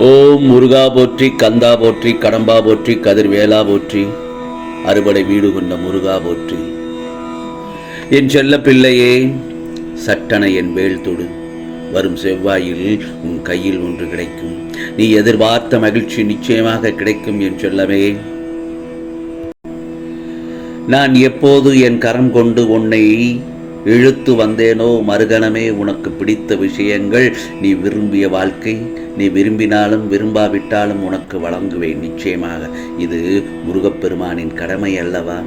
ஓம் முருகா போற்றி கந்தா போற்றி கடம்பா போற்றி கதிர்வேலா போற்றி அறுபடை வீடு கொண்ட முருகா போற்றி. என் செல்ல பிள்ளையே சட்டன என் வேல் தொடு. வரும் செவ்வாயில் உன் கையில் ஒன்று கிடைக்கும். நீ எதிர்பார்த்த மகிழ்ச்சி நிச்சயமாக கிடைக்கும் என் செல்லவே நான் எப்போது என் கரம் கொண்டு உன்னை இழுத்து வந்தேனோ மறுகணமே உனக்கு பிடித்த விஷயங்கள் நீ விரும்பிய வாழ்க்கை நீ விரும்பினாலும் விரும்பாவிட்டாலும் உனக்கு வழங்குவேன் நிச்சயமாக. இது முருகப்பெருமானின் கடமை அல்லவா?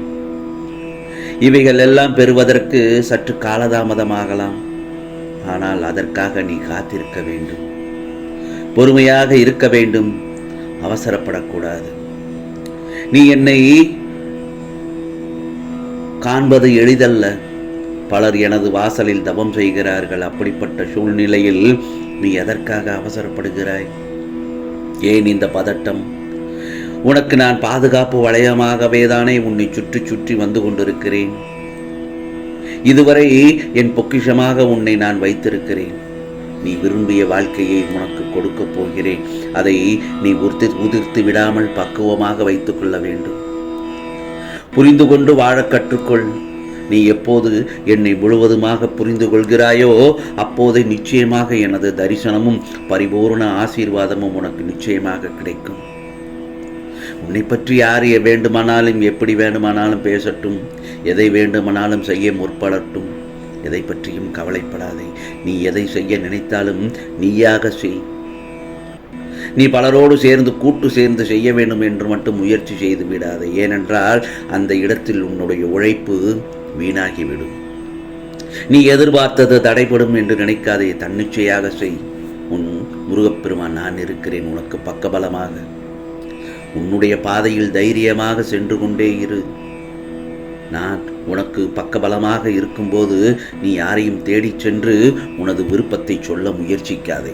இவைகள் எல்லாம் பெறுவதற்கு சற்று காலதாமதமாகலாம். ஆனால் அதற்காக நீ காத்திருக்க வேண்டும். பொறுமையாக இருக்க வேண்டும். அவசரப்படக்கூடாது. நீ என்னை காண்பது எளிதல்ல. பலர் எனது வாசலில் தவம் செய்கிறார்கள். அப்படிப்பட்ட சூழ்நிலையில் நீ எதற்காக அவசரப்படுகிறாய்? ஏன் இந்த பதட்டம்? உனக்கு நான் பாதுகாப்பு வளையமாகவே தானே உன்னை சுற்றி சுற்றி வந்து கொண்டிருக்கிறேன். இதுவரை என் பொக்கிஷமாக உன்னை நான் வைத்திருக்கிறேன். நீ விரும்பிய வாழ்க்கையை உனக்கு கொடுக்கப் போகிறேன். அதை நீ உதிர் உதிர்த்து விடாமல் பக்குவமாக வைத்துக் கொள்ள வேண்டும். புரிந்து கொண்டு வாழக் கற்றுக்கொள். நீ எப்போது என்னை முழுவதுமாக புரிந்து கொள்கிறாயோ அப்போதே நிச்சயமாக எனது தரிசனமும் பரிபூர்ண ஆசீர்வாதமும் உனக்கு நிச்சயமாக கிடைக்கும். உன்னை பற்றி யார் வேண்டுமானாலும் எப்படி வேண்டுமானாலும் பேசட்டும். எதை வேண்டுமானாலும் செய்ய முற்படட்டும். எதை பற்றியும் கவலைப்படாதே. நீ எதை செய்ய நினைத்தாலும் நீயாக செய். நீ பலரோடு சேர்ந்து கூட்டு சேர்ந்து செய்ய வேண்டும் என்று மட்டும் முயற்சி செய்து விடாதே. ஏனென்றால் அந்த இடத்தில் உன்னுடைய உழைப்பு வீணாகிவிடும். நீ எதிர்பார்த்தது தடைபடும் என்று நினைக்காதே தன்னிச்சையாக செய். உன் முருகப்பெருமான் நான் இருக்கிறேன் உனக்கு பக்கபலமாக. உன்னுடைய பாதையில் தைரியமாக சென்று கொண்டே இரு. நான் உனக்கு பக்கபலமாக இருக்கும்போது நீ யாரையும் தேடிச் சென்று உனது விருப்பத்தை சொல்ல முயற்சிக்காதே.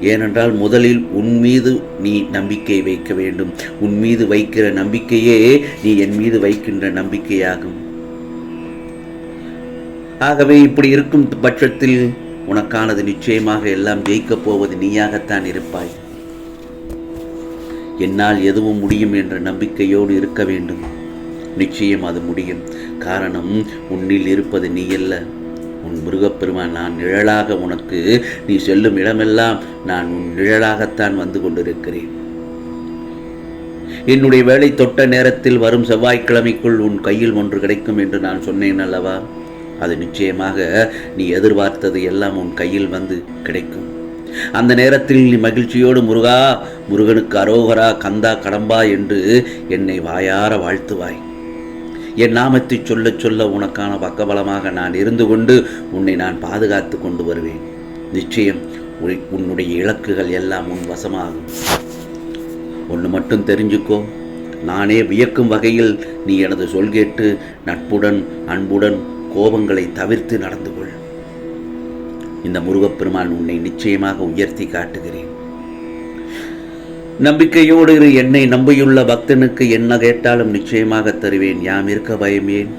ஏனென்றால் முதலில் உன் மீது நீ நம்பிக்கை வைக்க வேண்டும். உன் மீது வைக்கிற நம்பிக்கையே நீ என் மீது வைக்கின்ற நம்பிக்கையாகும். ஆகவே இப்படி இருக்கும் பட்சத்தில் உனக்கானது நிச்சயமாக எல்லாம் ஜெயிக்கப் போவது நீயாகத்தான் இருப்பாய். என்னால் எதுவும் முடியும் என்ற நம்பிக்கையோடு இருக்க வேண்டும். நிச்சயம் அது முடியும். காரணம் உன்னில் இருப்பது நீ அல்ல உன் முருகப்பெருமான் நான் நிழலாக உனக்கு நீ செல்லும் இடமெல்லாம் நான் உன் நிழலாகத்தான் வந்து கொண்டிருக்கிறேன். என்னுடைய வேலை தொட்ட நேரத்தில் வரும் செவ்வாய்க்கிழமைக்குள் உன் கையில் ஒன்று கிடைக்கும் என்று நான் சொன்னேன் அல்லவா? அது நிச்சயமாக நீ எதிர்பார்த்தது எல்லாம் உன் கையில் வந்து கிடைக்கும். அந்த நேரத்தில் நீ மகிழ்ச்சியோடு முருகா முருகனுக்கு அரோகரா கந்தா கடம்பா என்று என்னை வாயார வாழ்த்துவாய். என் நாமத்தை சொல்லச் சொல்ல உனக்கான பக்கபலமாக நான் இருந்து கொண்டு உன்னை நான் பாதுகாத்து கொண்டு வருவேன். நிச்சயம் உன்னுடைய இலக்குகள் எல்லாம் உன் வசமாகும். ஒன்று மட்டும் தெரிஞ்சுக்கோ நானே வியக்கும் வகையில் நீ எனது சொல் கேட்டு நட்புடன் அன்புடன் கோபங்களை தவிர்த்து நடந்து கொள். இந்த முருகப்பெருமான் உன்னை நிச்சயமாக உயர்த்தி காட்டுகிறேன். நம்பிக்கையோடு இரு என்னை நம்பியுள்ள பக்தனுக்கு என்ன கேட்டாலும் நிச்சயமாக தருவேன். யாம் இருக்க பயமேன்?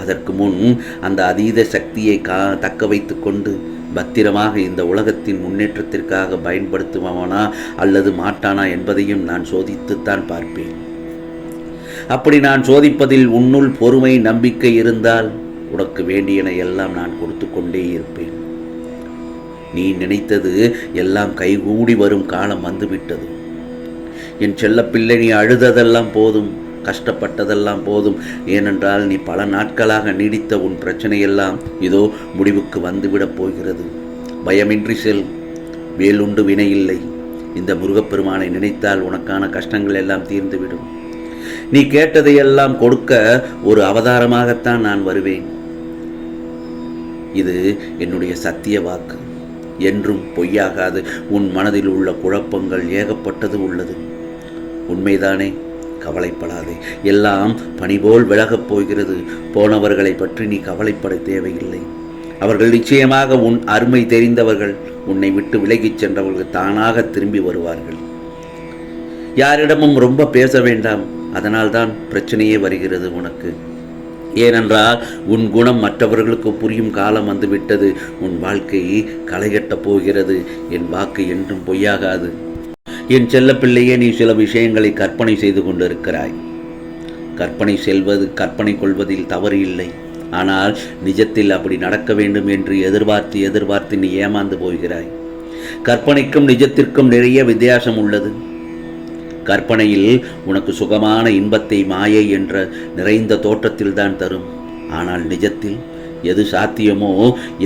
அதற்கு முன் அந்த அதீத சக்தியை கா தக்க வைத்து கொண்டு பத்திரமாக இந்த உலகத்தின் முன்னேற்றத்திற்காக பயன்படுத்துபவனா அல்லது மாட்டானா என்பதையும் நான் சோதித்துத்தான் பார்ப்பேன். அப்படி நான் சோதிப்பதில் உன்னுள் பொறுமை நம்பிக்கை இருந்தால் உனக்கு வேண்டியன எல்லாம் நான் கொடுத்து கொண்டே இருப்பேன். நீ நினைத்தது எல்லாம் கைகூடி வரும் காலம் வந்துவிட்டது. என் செல்லப்பிள்ளை நீ அழுததெல்லாம் போதும் கஷ்டப்பட்டதெல்லாம் போதும். ஏனென்றால் நீ பல நாட்களாக நீடித்த உன் பிரச்சனையெல்லாம் இதோ முடிவுக்கு வந்துவிடப் போகிறது. பயமின்றி செல் வேலுண்டு வினையில்லை இந்த முருகப்பெருமானை நினைத்தால் உனக்கான கஷ்டங்கள் எல்லாம் தீர்ந்துவிடும். நீ கேட்டதையெல்லாம் கொடுக்க ஒரு அவதாரமாகத்தான் நான் வருவேன். இது என்னுடைய சத்திய வாக்கு. என்றும் பொய்யாகாது. உன் மனதில் உள்ள குழப்பங்கள் ஏகப்பட்டது உள்ளது. உண்மைதானே? கவலைப்படாதே. எல்லாம் பணிபோல் விலகப் போகிறது. போனவர்களை பற்றி நீ கவலைப்பட தேவையில்லை. அவர்கள் நிச்சயமாக உன் அருமை தெரிந்தவர்கள். உன்னை விட்டு விலகிச் சென்றவர்கள் தானாக திரும்பி வருவார்கள். யாரிடமும் ரொம்ப பேச வேண்டாம். அதனால்தான் பிரச்சனையே வருகிறது உனக்கு. ஏனென்றால் உன் குணம் மற்றவர்களுக்கு புரியும் காலம் வந்துவிட்டது. உன் வாழ்க்கையை களைகட்டப் போகிறது. என் வாக்கு என்றும் பொய்யாகாது. என் செல்லப்பிள்ளையே நீ சில விஷயங்களை கற்பனை செய்து கொண்டிருக்கிறாய். கற்பனை செல்வது கற்பனை கொள்வதில் தவறு இல்லை. ஆனால் நிஜத்தில் அப்படி நடக்க வேண்டும் என்று எதிர்பார்த்து எதிர்பார்த்து நீ ஏமாந்து போகிறாய். கற்பனைக்கும் நிஜத்திற்கும் நிறைய வித்தியாசம் உள்ளது. கற்பனையில் உனக்கு சுகமான இன்பத்தை மாயை என்ற நிறைந்த தோற்றத்தில் தான் தரும். ஆனால் நிஜத்தில் எது சாத்தியமோ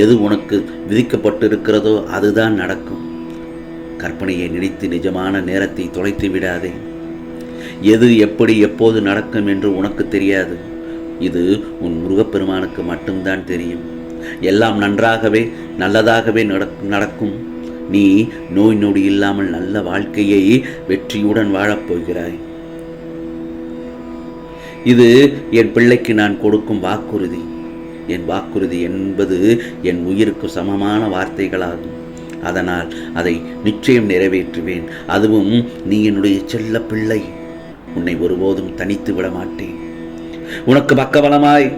எது உனக்கு விதிக்கப்பட்டிருக்கிறதோ அதுதான் நடக்கும். கற்பனையை நினைத்து நிஜமான நேரத்தை தொலைத்து விடாதே. எது எப்படி எப்போது நடக்கும் என்று உனக்கு தெரியாது. இது உன் முருகப்பெருமானுக்கு மட்டும்தான் தெரியும். எல்லாம் நன்றாகவே நல்லதாகவே நடக்கும் நடக்கும். நீ நோய் நொடி இல்லாமல் நல்ல வாழ்க்கையை வெற்றியுடன் வாழப் போகிறாய். இது என் பிள்ளைக்கு நான் கொடுக்கும் வாக்குறுதி. என் வாக்குறுதி என்பது என் உயிருக்கு சமமான வார்த்தைகளாகும். அதனால் அதை நிச்சயம் நிறைவேற்றுவேன். அதுவும் நீ என்னுடைய செல்ல பிள்ளை. உன்னை ஒருபோதும் தனித்து விட மாட்டேன். உனக்கு பக்கபலமாய்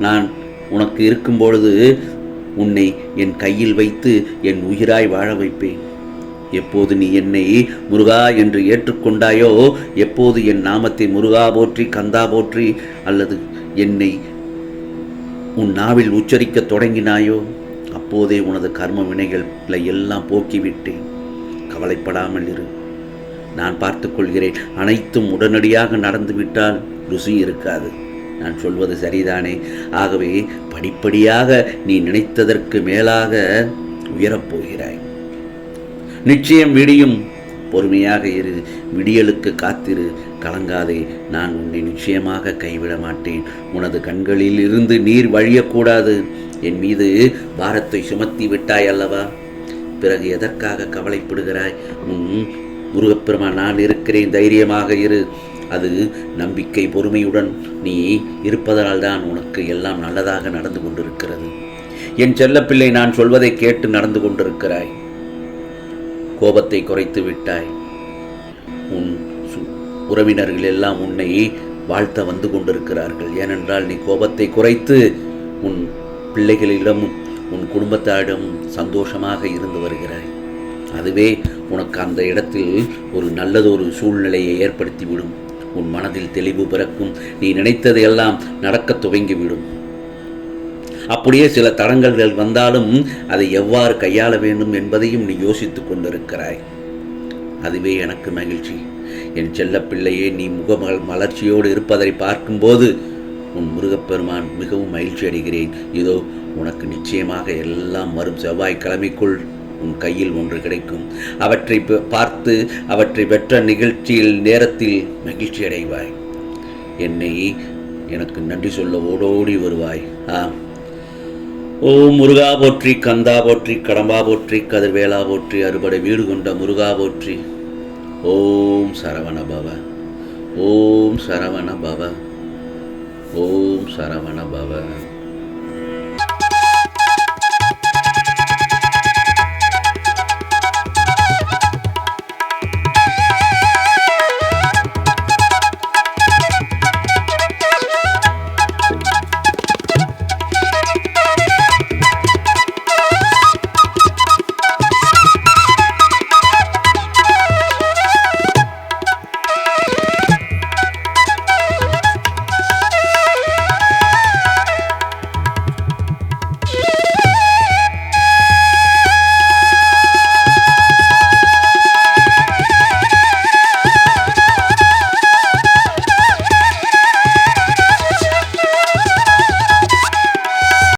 நான் உனக்கு இருக்கும் பொழுது உன்னை என் கையில் வைத்து என் உயிராய் வாழ வைப்பேன். எப்போது நீ என்னை முருகா என்று ஏற்றுக்கொண்டாயோ எப்போது என் நாமத்தை முருகா போற்றி கந்தா போற்றி அல்லது என்னை உன் நாவில் உச்சரிக்கத் தொடங்கினாயோ அப்போதே உனது கர்ம வினைகளை எல்லாம் போக்கிவிட்டேன். கவலைப்படாமல் இரு. நான் பார்த்துக்கொள்கிறேன் அனைத்தும் உடனடியாக நடந்துவிட்டால் ருசி இருக்காது. நான் சொல்வது சரிதானே? ஆகவே படிப்படியாக நீ நினைத்ததற்கு மேலாக உயரப் போகிறாய். நிச்சயம் விடியும். பொறுமையாக இரு. விடியலுக்கு காத்திரு. கலங்காதே. நான் உன்னை நிச்சயமாக கைவிட மாட்டேன் உனது கண்களில் இருந்து நீர் வழியக்கூடாது என் மீது பாரத்தை சுமத்தி விட்டாய் அல்லவா? பிறகு எதற்காக கவலைப்படுகிறாய்? முருகப்பெருமா நான் இருக்கிறேன். தைரியமாக இரு. அது நம்பிக்கை பொறுமையுடன் நீ இருப்பதனால் தான் உனக்கு எல்லாம் நல்லதாக நடந்து கொண்டிருக்கிறது. என் செல்லப்பிள்ளை நான் சொல்வதை கேட்டு நடந்து கொண்டிருக்கிறாய். கோபத்தை குறைத்து விட்டாய். உன் சு- உறவினர்கள் எல்லாம் உன்னை வாழ்த்த வந்து கொண்டிருக்கிறார்கள். ஏனென்றால் நீ கோபத்தை குறைத்து உன் பிள்ளைகளிடமும் உன் குடும்பத்தாரிடம் சந்தோஷமாக இருந்து வருகிறாய். அதுவே உனக்கு அந்த இடத்தில் ஒரு நல்லதொரு சூழ்நிலையை ஏற்படுத்திவிடும். உன் மனதில் தெளிவு பிறக்கும். நீ நினைத்ததையெல்லாம் நடக்கத் துவங்கிவிடும். அப்படியே சில தடங்கல்கள் வந்தாலும் அதை எவ்வாறு கையாள வேண்டும் என்பதையும் நீ யோசித்துக் கொண்டிருக்கிறாய். அதுவே எனக்கு மகிழ்ச்சி. என் செல்லப்பிள்ளையே நீ முக மலர்ச்சியோடு இருப்பதை பார்க்கும்போது உன் முருகப்பெருமான் மிகவும் மகிழ்ச்சி அடைகிறேன். இதோ உனக்கு நிச்சயமாக எல்லாம் வரும் செவ்வாய்க்கிழமைக்குள் உன் கையில் ஒன்று கிடைக்கும். அவற்றை பார்த்து அவற்றை பெற்ற நிகழ்ச்சியில் நேரத்தில் மகிழ்ச்சி அடைவாய். என்னை எனக்கு நன்றி சொல்ல ஓடோடி வருவாய். ஆம். ஓ முருகா போற்றி கந்தா போற்றி கடம்பா போற்றி கதிர்வேலா போற்றி அறுபடை வீடு கொண்ட முருகா போற்றி. ஓம் சரவண பவ. ஓம் சரவண பவ. ஓம் சரவண பவன்